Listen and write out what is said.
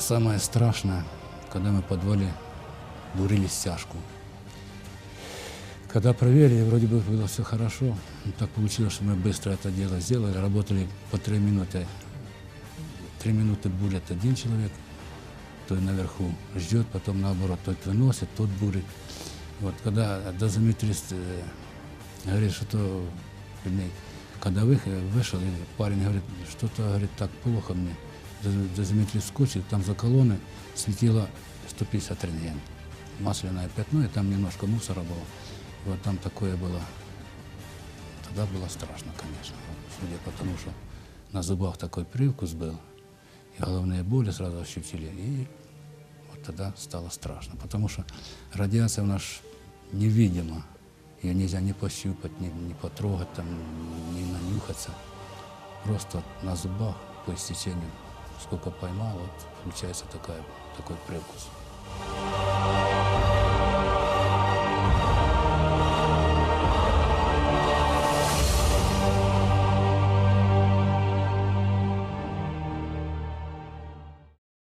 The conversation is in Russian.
самое страшное, когда мы в подвале бурили стяжку. Когда проверили, вроде бы было все хорошо. Но так получилось, что мы быстро это дело сделали. Работали по три минуты. Три минуты бурят один человек, той наверху ждет, потом наоборот, тот выносит, тот бурит. Вот когда дозиметрист э, говорит, что то, когда вы- вышел, парень говорит, что-то, говорит, так плохо мне. Доз- Дозиметрист скочит, там за колонны слетело 150 рентген. Масляное пятно, и там немножко мусора было. Вот там такое было. Тогда было страшно, конечно. Судя по тому, что на зубах такой привкус был, и головные боли сразу ощутили, и вот тогда стало страшно. Потому что радиация у нас невидима. Ее нельзя ни пощупать, ни, ни потрогать, там, ни нанюхаться. Просто на зубах по истечению, сколько поймал, вот, получается такая, такой привкус.